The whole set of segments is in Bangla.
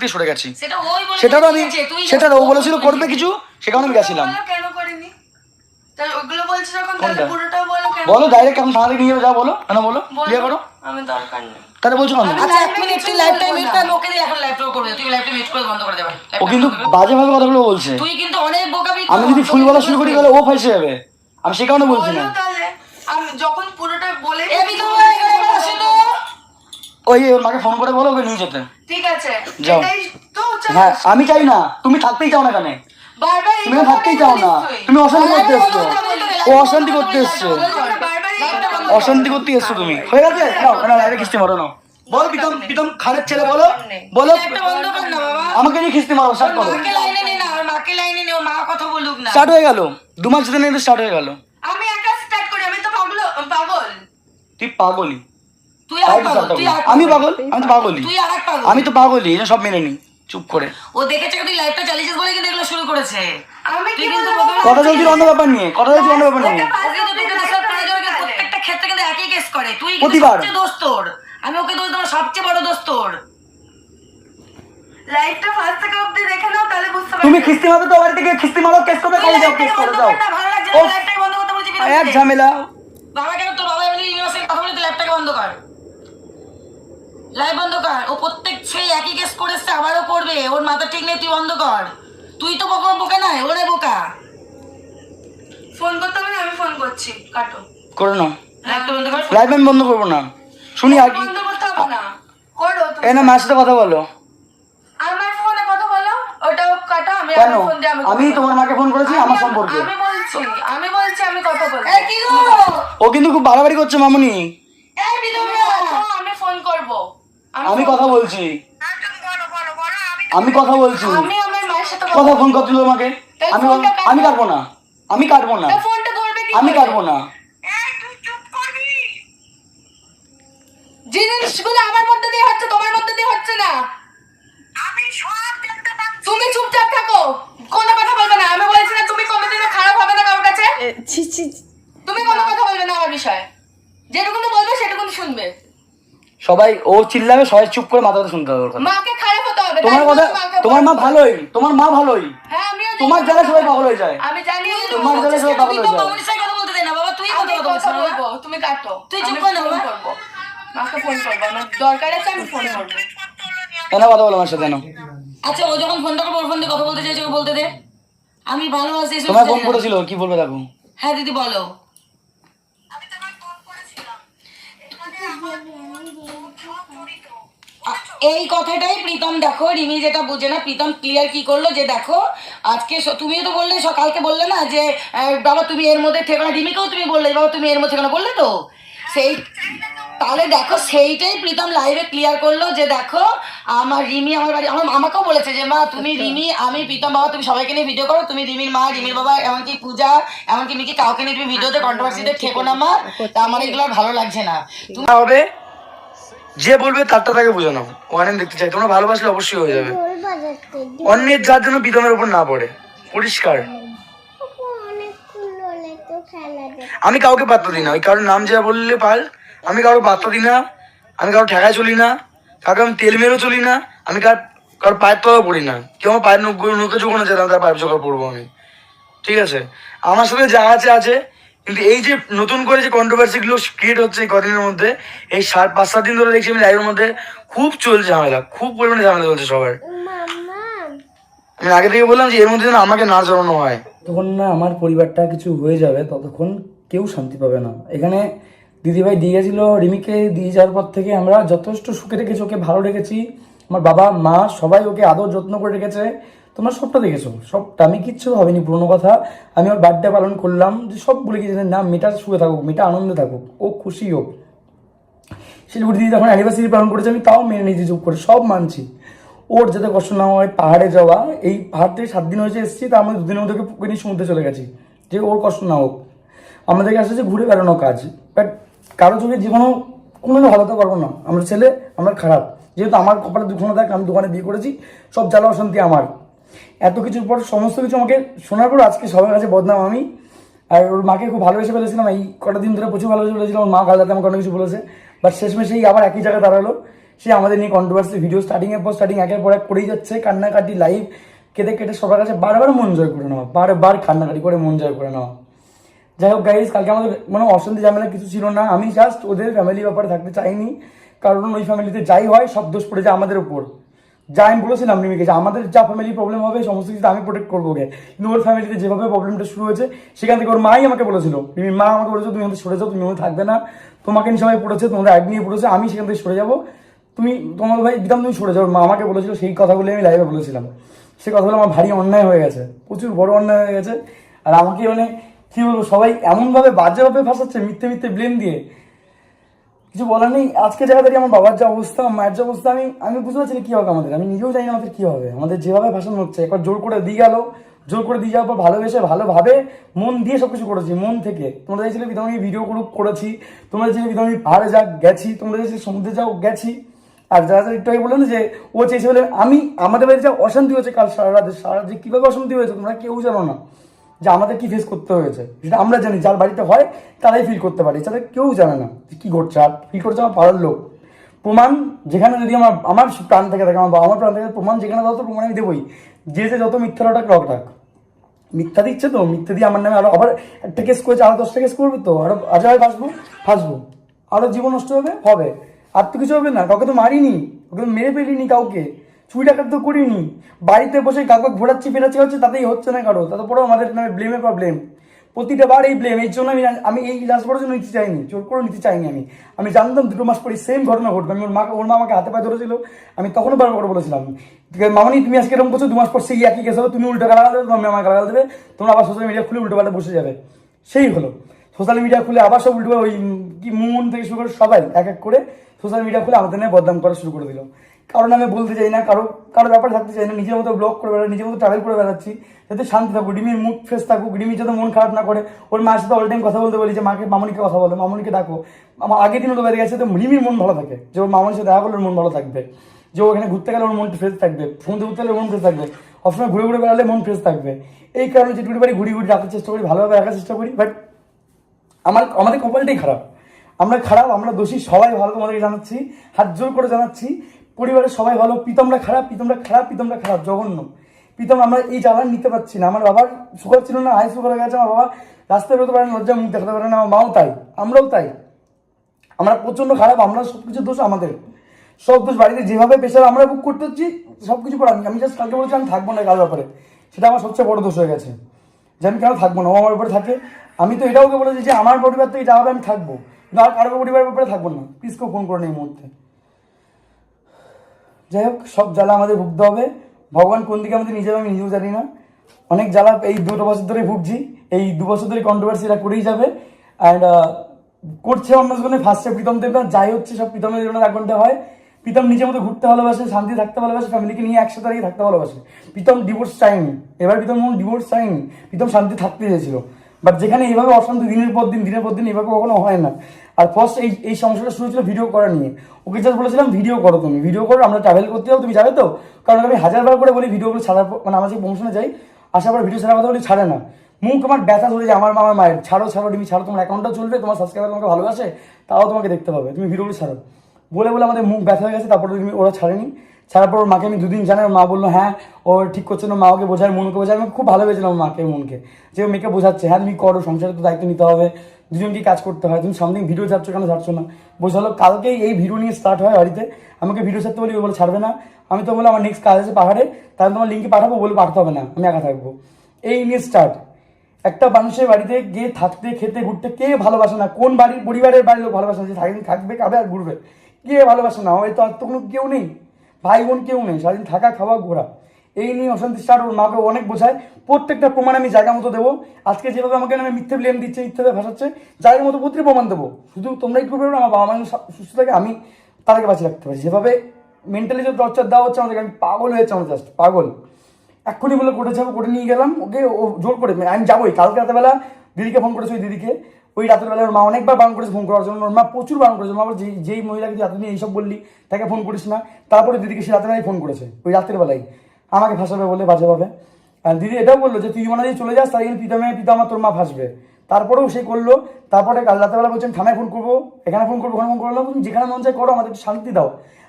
দিয়ে সরে গেছি। সেটা ওই বলে সেটা তো আমি ও বলেছিল করবে কিছু সে কারণে আমি গেছিলাম। বলো কেন করিনি? তাই ওগুলো বলছো যখন তাহলে কোনটা? পুরোটাও বলো কেন বলো ডাইরেক্ট কেমন থানাতে নিয়ে যাও বলো কেন বলো ক্লিয়ার করো। আমি দরকার নেই। তাহলে বলছো কেন? আচ্ছা এক মিনিট তুই কর করবে তুই করে বন্ধ করে দেবে। ও কিন্তু বাজে ভাবে কথাগুলো বলছে। তুই কিন্তু অনেক বোকাবি আমি যদি ফুল বলা শুরু করি তাহলে ও ফাইসে যাবে। আমি সে কারণে বলছি না আমি যখন পুরোটা বলে তো ওই মাকে ফোন করে বলো ওকে নিয়ে যেতে। ঠিক আছে। যাও। হ্যাঁ আমি চাই না। তুমি থাকতেই চাও না কেন তুমি থাকতেই চাও না। তুমি অশান্তি করতে এসছো। ও অশান্তি করতে এসছো। অশান্তি করতে এসছো তুমি। হয়ে গেছে? নাও না লাইভে কিস্তি মারো নাও। বলো প্রীতম প্রীতম খানের ছেলে বলো। বলো। না আমাকে নিয়ে কিস্তি মারো স্টার্ট করো। মাকে লাইনে নে না আমার মাকে লাইনে নে ও মা কথা বলুক না। স্টার্ট হয়ে গেল। দু মাস যেতে নিয়ে স্টার্ট হয়ে গেল। আমি একা স্টার্ট করি আমি তো পাগল পাগল। তুই পাগলি তুই আর পাগল তুই আর আমি পাগল। আমি তো পাগলি তুই আর এক পাগল। আমি তো পাগলি এটা সব মেনে নি। চুপ করে। ও দেখেছে তুই লাইভটা চালিয়েছিস বলে কিন্তু এগুলো শুরু করেছে। আমি কি কিন্তু কথা চলছিল অন্য ব্যাপার নিয়ে কথা চলছিল অন্য ব্যাপার নিয়ে। প্রত্যেকটা ক্ষেত্রে কিন্তু একই কেস করে। তুই কিন্তু প্রতিবার। সবচেয়ে দোষ তোর। আমি ওকে দোষ দেবো সবচেয়ে বড় দোষ তোর। লাইভটা ফার্স্ট থেকে অবধি দেখে নাও তাহলে বুঝতে পারবে। তুমি খিস্তি মারো তো বাড়ি থেকে খিস্তি মারো কেস করবে তুই যাও কেস করে যাও। ভালো লাগছে না, ও লাইভটাকে বন্ধ করতে বলছি এক। ঝামেলা। বাবা কেন তোর বাবা এমনি ইউনিভার্স সাথে কথা বলে তুই ল্যাপটপকে বন্ধ কর। লাইভ বন্ধ কর। ও প্রত্যেক সেই একই কেস করেছে আবারও করবে। ওর মাথা ঠিক নেই তুই বন্ধ কর। তুই তো বোকা বোকা নয় ওরে বোকা। ফোন করতে হবে না আমি ফোন করছি। কাটো। করে নাও। কর লাইভ আমি বন্ধ করব। না। শুনি আর কি বন্ধ করতে হবে না। করো এই না সাথে কথা বলো। আমার ফোনে কথা বলো ওটাও কাটো আমি কেন? ফোন দিয়ে আমি আমি তোমার মাকে ফোন করেছি আমার সম্পর্কে। আমি বলছি আমি বলছি আমি কথা এই ও কিন্তু খুব বাড়াবাড়ি করছে মামুনি এই বিধবা কাটো, আমি ফোন করব আমি কথা বলছি। আমি কথা বলছি। আমি আমার মায়ের সাথে কথা ফোন করছিল আমাকে তাই আমি আমি কাটবো না। আমি কাটবো না। আমি কাটবো না। জিনিসগুলো আমার মধ্যে দিয়ে হচ্ছে তোমার মধ্যে দিয়ে হচ্ছে না। তুমি চুপচাপ থাকো। কোনো কথা বলবে না। আমি বলেছি না তুমি কোনোদিনও খারাপ হবে না কারোর কাছে। ছি ছি তুমি কোনো কথা বলবে না আমার বিষয়ে যেটুকুন বলবে সেটুকুন শুনবে সবাই ও চিল্লাবে সবাই চুপ করে মাথা কথা শুনতে হবে ওর কথা। মাকে খারাপ হতে হবে তোমার কথা তোমার মা ভালোই তোমার মা ভালোই। হ্যাঁ আমিও তোমার জ্বালা সবাই পাগল হয়ে যায়। আমি জানি তোমার জ্বালা সবাই পাগল হয়ে যায়। কথা বলতে দে না বাবা তুই আমি কথা কথা বলব তুমি কাটো। তুই চুপ আমি ফোন বাবা। মাকে ফোন করব আমার দরকার আছে আমি ফোন করব। কেন কথা বলো আমার সাথে আচ্ছা ও যখন ফোনটা করে ফোন দিয়ে কথা বলতে চাইছে বলতে দে। আমি ভালো আছি তোমার ফোন। করেছিল কি বলবে দেখো। হ্যাঁ দিদি বলো। এই কথাটাই প্রীতম দেখো রিমি যেটা বুঝে না প্রীতম ক্লিয়ার কি করল যে দেখো আজকে তুমিও তো বললে সকালকে বললে না যে বাবা তুমি এর মধ্যে থেকো না রিমিকেও তুমি বললে বাবা তুমি এর মধ্যে থেকো না বললে তো? সেই তাহলে দেখো সেইটাই প্রীতম লাইভে ক্লিয়ার করল যে দেখো আমার রিমি আমার বাড়ি আমার আমাকেও বলেছে যে মা তুমি রিমি আমি প্রীতম বাবা তুমি সবাইকে নিয়ে ভিডিও করো তুমি রিমির মা রিমির বাবা এমনকি পূজা এমনকি মিকি কাউকে নিয়ে তুমি ভিডিওতে কন্ট্রোভার্সিতে ঠেকো না মা তা আমার এগুলো আর ভালো লাগছে না। তুমি হবে? যে বলবে তারটা তাকে বোঝানো। ওয়ারেন দেখতে চাই। তোমরা ভালোবাসলে অবশ্যই হয়ে যাবে। অন্যের যার জন্য বিদমের উপর না পড়ে। পরিষ্কার। আমি কাউকে পাত্তা দিই না। ওই কারোর নাম যা বললে পাল, আমি কারও পাত্তা দিই না। আমি কারও ঠেকায় চলি না। কাউকে আমি তেল মেরেও চলি না। আমি কার কারোর পায়ের তলাও পড়ি না। কেউ আমার পায়ের নুক নুকে যখন যেতাম তার পায়ের চোখা পড়ব আমি। ঠিক আছে? আমার সাথে যা আছে আছে। কিন্তু এই যে নতুন করে যে কন্ট্রোভার্সি গুলো ক্রিয়েট হচ্ছে এই কদিনের মধ্যে এই সাত পাঁচ সাত দিন ধরে দেখছি আমি লাইভের মধ্যে খুব চলছে ঝামেলা খুব পরিমাণে ঝামেলা চলছে সবার। আমি আগে থেকে বললাম যে এর মধ্যে যেন আমাকে না জড়ানো হয়। যতক্ষণ না আমার পরিবারটা কিছু হয়ে যাবে ততক্ষণ কেউ শান্তি পাবে না। এখানে দিদিভাই দিয়ে গেছিল রিমিকে দিয়ে যাওয়ার পর থেকে আমরা যথেষ্ট সুখে রেখেছি ওকে ভালো রেখেছি। আমার বাবা, মা সবাই ওকে আদর যত্ন করে রেখেছে। তোমরা সবটা দেখেছ। সবটা আমি কিচ্ছু ভাবিনি, পুরোনো কথা। আমি ওর বার্থডে পালন করলাম, যে সব বলে গেছি না মেয়েটা শুয়ে থাকুক মেয়েটা আনন্দে থাকুক, ও খুশি হোক। শিলিগুড়ি দিদি যখন অ্যানিভার্সারি পালন করেছে, আমি তাও মেনে নিয়েছি, চুপ করে সব মানছি। ওর যাতে কষ্ট না হয়, পাহাড়ে যাওয়া, এই পাহাড় থেকে সাত দিন হয়েছে এসেছি, তার মধ্যে দুদিনের মধ্যে ওকে সমুদ্রে চলে গেছি, যে ওর কষ্ট না হোক। আমাদেরকে আসলে যে ঘুরে বেড়ানো কাজ বাট কারও চোখে জীবনও কোনো ভালো তো পারব না। আমরা ছেলে, আমরা খারাপ। যেহেতু আমার কপালে দুঃখ থাকে, আমি দোকানে বিয়ে করেছি, সব জ্বালা অশান্তি আমার। এত কিছুর পর সমস্ত কিছু আমাকে শোনার পর আজকে সবার কাছে বদনাম আমি। আর ওর মাকে খুব ভালোবেসে ফেলেছিলাম, এই কটা দিন ধরে প্রচুর ভালোবেসে ফেলেছিলাম, ওর মা কাল রাতে আমাকে অনেক কিছু বলেছে। বাট শেষমেশ এই আবার একই জায়গায় দাঁড়াল, সে আমাদের নিয়ে কন্ট্রোভার্সি ভিডিও স্টার্টিং এর পর স্টার্টিং একের পর এক করেই যাচ্ছে, কান্নাকাটি লাইভ কেটে কেটে সবার কাছে বারবার মন জয় করে নেওয়া, বারবার কান্নাকাটি করে মন জয় করে নেওয়া। যাই হোক গাইজ কালকে আমাদের মানে অশান্তি ঝামেলা কিছু ছিল না, আমি জাস্ট ওদের ফ্যামিলি ব্যাপারে থাকতে চাইনি। কারণ ওই ফ্যামিলিতে যাই হয়, সব দোষ পড়ে যায় আমাদের উপর। যা আমি বলেছিলাম রিমিকে যে, আমাদের যা ফ্যামিলি প্রবলেম হবে, সমস্ত কিছু আমি প্রোটেক্ট করব ওকে। কিন্তু ওর ফ্যামিলিতে যেভাবে প্রবলেমটা শুরু হয়েছে, সেখান থেকে ওর মাই আমাকে বলেছিল রিমির মা আমাকে বলেছে, তুমি আমাদের সরে যাও, তুমি আমাদের থাকবে না। তোমাকে নিয়ে সবাই পড়েছে, তোমাদের অ্যাড নিয়ে পড়েছে, আমি সেখান থেকে সরে যাব। তুমি, তোমার ভাই, একদম তুমি সরে যাও। মা আমাকে বলেছিল, সেই কথাগুলো আমি লাইভে বলেছিলাম। সে কথাগুলো আমার ভারী অন্যায় হয়ে গেছে, প্রচুর বড় অন্যায় হয়ে গেছে। আর আমাকে মানে কী বলব, সবাই এমনভাবে বাজেভাবে ফাঁসাচ্ছে, মিথ্যে মিথ্যে ব্লেম দিয়ে। কিছু বলার নেই। আজকে জায়গা দাঁড়িয়ে আমার বাবার যা অবস্থা, মায়ের যা অবস্থা, আমি আমি বুঝতে পারছি কি হবে আমাদের। আমি নিজেও জানি আমাদের কি হবে। আমাদের যেভাবে ভাষণ হচ্ছে, একবার জোর করে দিয়ে গেল, জোর করে দিয়ে যাওয়ার পর ভালোবেসে, ভালোভাবে মন দিয়ে সবকিছু করেছি, মন থেকে। তোমরা দেখছিলে বিধামি ভিডিও গ্রুপ করেছি, তোমরা দেখছিলে বিধামি পাহাড়ে যা গেছি, তোমরা দেখছিলে সমুদ্রে যাও, গেছি। আর যারা যারা একটু আগে বললেন যে, ও চেয়েছে বলে আমি, আমাদের বাড়িতে যা অশান্তি হয়েছে কাল সারা রাতে, সারা রাত কীভাবে অশান্তি হয়েছে, তোমরা কেউ জানো না। যে আমাদের কি ফেস করতে হয়েছে। যেটা আমরা জানি, যার বাড়িতে হয়, তারাই ফিল করতে পারে। এছাড়া কেউ জানে না যে কী ঘটছে। আর ফিল করছে আমার পাড়ার লোক। প্রমাণ যেখানে যদি আমার আমার প্রাণ থেকে থাকে, আমার বাবা আমার প্রাণ থেকে প্রমাণ যেখানে দাও তো প্রমাণ আমি দেবই। যে যে যত মিথ্যা রটাক রটাক মিথ্যা দিচ্ছে তো, মিথ্যা দিয়ে আমার নামে আরও আবার একটা কেস করেছে, আরও দশটা কেস করবে তো। আরও, আজ হয় ফাঁসবো ফাঁসবো আরও জীবন নষ্ট হবে? হবে। আর তো কিছু হবে না। কাউকে তো মারিনি ওকে তো মেরে ফেলিনি কাউকে। চুরি টাকা তো করিনি। বাড়িতে বসে কাউকে ঘোরাচ্ছি, ফেরাচ্ছি হচ্ছে তাতেই হচ্ছে না কারও। তাতে পরেও আমাদের নামে ব্লেমের প্রবলেম প্রতিটা বার এই ব্লেম এই জন্য আমি আমি এই লাস্ট বড় জন্য নিতে চাইনি, জোর করে নিতে চাইনি আমি। আমি জানতাম দুটো মাস পরে সেম ঘটনা ঘটবে। আমি ওর মা ওর মা আমাকে হাতে পায়ে ধরেছিল। আমি তখনও বারবার করে বলেছিলাম, মামনি, তুমি আজকে এরকম করছ, দু মাস পর সেই একই কেস হবে। তুমি উল্টো গালা দেবে তুমি আমার গালা দেবে। তোমরা আবার সোশ্যাল মিডিয়া খুলে উল্টো পাল্টা বসে যাবে। সেই হলো। সোশ্যাল মিডিয়া খুলে আবার সব উল্টো ওই কি মুন থেকে শুরু করে সবাই এক এক করে সোশ্যাল মিডিয়া খুলে আমাদের নিয়ে বদনাম করা শুরু করে দিল। কারণ আমি বলতে চাই না, কারও কারও ব্যাপারে থাকতে চাই না, নিজের মতো ব্লগ করে বেড়াচ্ছি, নিজের মতো ট্রাভেল করে বেড়াচ্ছি, যাতে শান্তি থাকুক, রিমির মুড ফ্রেশ থাকুক, রিমি যাতে মন খারাপ না করে, ওর মায়ের সাথে অল টাইম কথা বলতে বলি যে, মাকে, মামনিকে কথা বলো, মামনিকে ডাকো। আমার আগের দিন ওটা বেড়ে গেছে, তো রিমির মন ভালো থাকে, যে ওর মামনির সাথে দেখা করলে ওর মন ভালো থাকবে, যে ওখানে ঘুরতে গেলে ওর মন ফ্রেশ থাকবে সমুদ্রে ঘুরতে গেলে মন ফ্রেশ থাকবে সবসময় ঘুরে ঘুরে বেড়ালে মন ফ্রেশ থাকবে। এই কারণে যেটুকু বাড়ি ঘুরি ঘুরি রাখার চেষ্টা করি, ভালোভাবে রাখার চেষ্টা করি বাট আমার, আমাদের কপালটাই খারাপ। আমরা খারাপ, আমরা দোষী, সবাই ভালো তোমাদেরকে জানাচ্ছি, হাত জোর করে জানাচ্ছি পরিবারের সবাই ভালো, প্রীতমরা খারাপ প্রীতমরা খারাপ প্রীতমরা খারাপ, জঘন্য। প্রীতম, আমরা এই জ্বালান নিতে পারছি না। আমার বাবার সুগার ছিল না, হাই সুগার হয়ে গেছে, আমার বাবা রাস্তায় বেরোতে পারে না লজ্জা, মুখ দেখাতে পারে না আমার মাও তাই, আমরাও তাই। আমরা প্রচণ্ড খারাপ, আমরা সব কিছু দোষ আমাদের। সব দোষ বাড়িতে, যেভাবে প্রেশার আমরা বুক করতে হচ্ছি সব কিছু করে আমি আমি জাস্ট কালকে বলেছি, আমি থাকব না কারোর ব্যাপারে। সেটা আমার সবচেয়ে বড় দোষ হয়ে গেছে। যে আমি কেন থাকব না? ও আমার ব্যাপারে থাকে। আমি তো এটাও বলেছি যে আমার পরিবার থেকে যা হবে আমি থাকব। কিন্তু আর কারও পরিবারের ব্যাপারে থাকব না। কেউ ফোন করে নেই মুহূর্তে। যাই হোক, সব জ্বালা আমাদের ভুগতে হবে। ভগবান কোন দিকে আমাদের নিজে আমি নিজেও জানি না। অনেক জ্বালা এই দুটো বছর ধরে ভুগছি। এই দু বছর ধরে কন্ট্রোভার্সি এটা করেই যাবে। অ্যান্ড করছে অন্য জনে ফার্স্টে প্রীতম দেবনা যাই হচ্ছে, সব প্রীতমের জন্য ঘণ্টা হয়। প্রীতম নিজের মতো ঘুরতে ভালোবাসে, শান্তি থাকতে ভালোবাসে ফ্যামিলিকে নিয়ে একসাথে দাঁড়িয়ে থাকতে ভালোবাসে। প্রীতম ডিভোর্স চাইনি এবার প্রীতম ডিভোর্স চাইনি প্রীতম শান্তি থাকতে চেয়েছিল। বাট যেখানে এইভাবে অশান্তি দিনের পর দিন, দিনের পর দিন এভাবে কখনো হয় না। আর ফার্স্ট এই এই সমস্যাটা শুরু ছিল ভিডিও করা নিয়ে। ওকে জাস্ট বলেছিলাম ভিডিও করো তুমি। ভিডিও করো, আমরা ট্রাভেল করতে যাব, তুমি যাবে তো? কারণ আমি হাজারবার করে বলি ভিডিওগুলো ছাড়ার মানে আমার যে বংশনে যাই, আসার পর ভিডিও ছাড়ার কথা বলি, ছাড়ে না। মুখ আমার ব্যথা ধরে যায়, আমার মামার মায়ের। ছাড়ো ছাড়ো তুমি ছাড়ো, তোমার অ্যাকাউন্টটা চলবে, তোমার সাবস্ক্রাইবার তোমাকে ভালোবাসে, তাও তোমাকে দেখতে পাবে। তুমি ভিডিওগুলো ছাড়ো। বলে বলে আমাদের মুখ ব্যথা হয়ে গেছে, তারপরে তুমি ওরা ছাড়েনি। ছাড়ার পর মাকে আমি দুদিন জানাই মা বলল হ্যাঁ ও ঠিক করছে না, মা ওকে বোঝায়, মনকে বোঝায়। আমি খুব ভালোবেসেছিলাম ওর মাকে, মনকে। যে মেয়েকে বোঝাচ্ছে হ্যাঁ তুমি করো, সংসারে তো দায়িত্ব নিতে হবে। দুজনকে কাজ করতে হয়। তুমি সামথিং ভিডিও ছাড়ছো কেন? ছাড়ছো না। বোঝালো কালকেই এই ভিডিও নিয়ে স্টার্ট হয় বাড়িতে। আমাকে ভিডিও ছাড়তে বলি বলে, ছাড়বে না। আমি তো বললাম, আমার নেক্সট কাজ আছে পাহাড়ে। তাহলে তোমার লিঙ্কে পাঠাবো, বলে পাঠাতে হবে না। আমি একা থাকব। এই নিয়ে স্টার্ট একটা মানুষের বাড়িতে গিয়ে থাকতে, খেতে, ঘুরতে কে ভালোবাসে না? কোন বাড়ির, পরিবারের বাড়ির লোক ভালোবাসে না? যে সারাদিন থাকবে খাবে আর ঘুরবে। কে ভালোবাসে না? আমার তো আর তো কোনো কেউ নেই। ভাই বোন কেউ নেই। সারাদিন থাকা, খাওয়া, ঘোরা। এই নিয়ে অশান্তি স্টার্ট ওর মাকে অনেক বোঝায়। প্রত্যেকটা প্রমাণ আমি জায়গা মতো দেবো। আজকে যেভাবে আমাকে নামে মিথ্যে ব্লেম দিচ্ছে মিথ্যে ভাসাচ্ছে জায়গার মতো প্রতিটি প্রমাণ দেবো। শুধু তোমরা করবে আমার বাবা মা সুস্থ থাকে আমি তাদেরকে বাঁচিয়ে রাখতে পারি। যেভাবে মেন্টালি যে টর্চার দেওয়া হচ্ছে আমাদেরকে আমি পাগল হয়েছে আমার জাস্ট পাগল। এক্ষুনি বলে কোর্টে যাব কোর্টে নিয়ে গেলাম ওকে ও জোর করে আমি যাবোই। কালকে রাতেবেলা দিদিকে ফোন করেছে ওই দিদিকে। ওই রাতের বেলা ওর মা অনেকবার বারণ করেছে ফোন করার জন্য। ওর মা প্রচুর বারণ করেছে। বলে, যেই যেই মহিলাকে তুই এতদিন এইসব বললি তাকে ফোন করিস না। তারপরে দিদিকে সে রাতের বেলায় ফোন করেছে ওই রাতের বেলায়। আমাকে ফাঁসাবে বলে বাজেভাবে আর দিদি এটাও বলল যে, তুই মনে হয় চলে যাস তাই জন্য মেয়ে, পিতা আমার, তোর মা ফাঁসবে। তারপরেও সে করল। তারপরে কাল রাতেবেলা বলছেন, থানায় ফোন করব, এখানে ফোন করব, ওখানে ফোন করল তুমি যেখানে মন চায় করো, আমাদের একটু শান্তি দাও।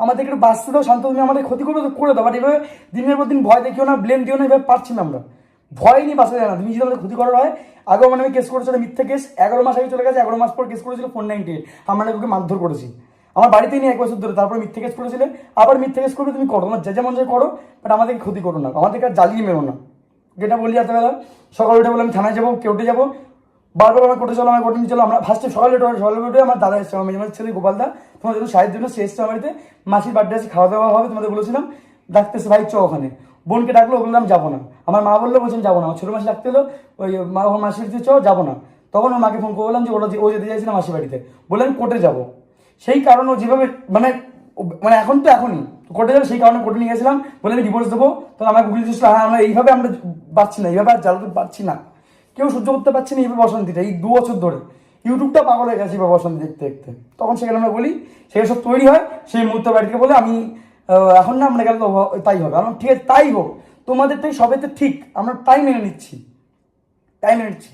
আমাদের একটু বাঁচতে দাও, শান্ত তুমি আমাদের ক্ষতি করবে তো করে দাও। বাট এভাবে দিনের পর দিন ভয় দেখিও না ব্লেম দিও না, এভাবে পারছি না আমরা। ভয় নিয়ে বাঁচা যায় না। তুমি যদি আমাদের ক্ষতি করার হয়, আগেও মানে আমি কেস করেছিল মিথ্যে কেস এগারো মাস আগে চলে গেছে, এগারো মাস পর কেস করেছিল ফোর নাইনটি আমরা ওকে মারধর করেছি। আমার বাড়িতে নিয়ে এক বছর ধরে, তারপর মিথ্যে কেস করেছিলে। আবার মিথ্যে কেস করবে তুমি করো তোমার যে যেমন যে করো বাট আমাদেরকে ক্ষতি করো না। আমাদেরকে আর জ্বালিয়ে মেরো না। যেটা বলি রাতেবেলা সকাল উঠে বলে আমি থানায় যাব কেউটে যাব? বারবার আমার কোর্টে চলো, আমার কোর্টে চলো। আমরা ফার্স্টে সকালে উঠে সকালে উঠে আমার দাদা এসছে, আমার মেজমার ছেলে গোপালদা তোমার জন্য সাহের জন্য সে এসছে আমার বাড়িতে। মাসির বার্থডে আছে, খাওয়া দাওয়া হবে, তোমাদের বলেছিলাম। ডাকতেছে, ভাই, চ ওখানে। বোনকে ডাকলো বললাম, যাব না। আমার মা বলল, বলছেন যাব না। আমার ছোটো মাসি ডাকতে হলো ওই মা মাসির চ, যাব না। তখন ওর মাকে ফোন করে বললাম যে ওরা ও যেতে চাইছিল মাসির বাড়িতে। বললেন কোর্টে যাব। সেই কারণে ও যেভাবে মানে মানে এখন তো এখনই, কোর্টে যাবে, সেই কারণে কোর্টে নিয়ে গেছিলাম, বলে আমি ডিভোর্স দেবো তখন আমার দিয়েছিল হ্যাঁ আমরা এইভাবে আমরা পাচ্ছি না, এইভাবে আর জ্বালাতে পারছি না। কেউ সহ্য করতে পারছি না এইভাবে অশান্তিটা, এই দু বছর ধরে। ইউটিউবটা পাগল হয়ে গেছে এইভাবে অশান্তি দেখতে দেখতে। তখন সেখানে আমরা বলি সেখানে সব তৈরি হয়, সেই মুহূর্তে বাড়ি থেকে বলে আমি এখন না, আমরা গেলে তো তাই হবে। আমরা ঠিক আছে, তাই হোক, তোমাদের তোমাদেরটাই সবেতে ঠিক, আমরা তাই মেনে নিচ্ছি তাই মেনে নিচ্ছি।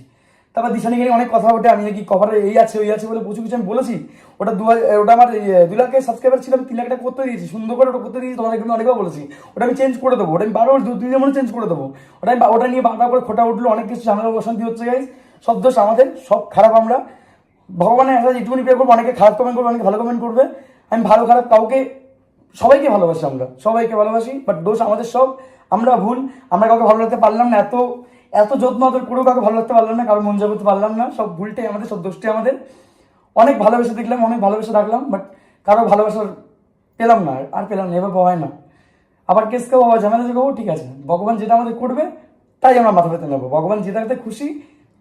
তারপর দিশানি গেলে অনেক কথা ওঠে আমি নাকি কভারে এই আছে, ওই আছে বলে প্রচুর কিছু আমি বলেছি। ওটা দু হাজার- ওটা আমার দু লাখের সাবস্ক্রাইবার ছিল, আমি তিন লাখ টাকা করতে দিয়েছি। সুন্দর করে ওটা করতে দিয়েছি তোমাদের কিন্তু অনেকবার বলেছি। ওটা আমি চেঞ্জ করে দেবো। ওটা আমি বারবার দু তিন মনে চেঞ্জ করে দেবো। ওটা আমি ওটা নিয়ে বারবার করে খোটা উঠল, অনেক কিছু ঝামেলা অশান্তি হচ্ছে গাইজ সব দোষ আমাদের, সব খারাপ আমরা। ভগবানের আশা যেটুকুনি পে করব, অনেকে খারাপ কমেন্ট করবে, অনেকে ভালো কমেন্ট করবে। আমি ভালো খারাপ কাউকে, সবাইকে ভালোবাসি আমরা, সবাইকে ভালোবাসি বাট দোষ আমাদের সব। আমরা ভুল, আমরা কাউকে ভালো লাগতে পারলাম না, এত এত যত্ন আদর করেও কাউকে ভালো লাগতে পারলাম না, কারও মন যাবতে পারলাম না, সব ভুলটাই আমাদের, সব দোষটাই আমাদের। অনেক ভালোবেসে দেখলাম, অনেক ভালোবেসে রাখলাম বাট কারও ভালোবাসার পেলাম না, আর পেলাম না, এভাবে হয় না। আবার কেস কেউ আবার ঝামেলা যোগাবো ঠিক আছে। ভগবান যেটা আমাদের করবে, তাই আমরা মাথা পেতে নেব। ভগবান যেটাতে খুশি,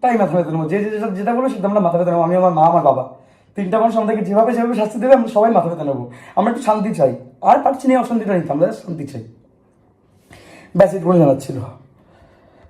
তাই মাথা পেতে নেব। যে যেটা যেটা বলব সেটা আমরা মাথা পেতে নেব। আমি, আমার মা, আমার বাবা। তিনটা মানুষ আমাদেরকে যেভাবে যেভাবে শাস্তি দেবে, আমরা সবাই মাথা পেতে নেব। আমরা একটু শান্তি চাই। আর পারছি না অশান্তিটা নিতে, আমরা শান্তি চাই। ব্যাস এটুকুনি জানাচ্ছিল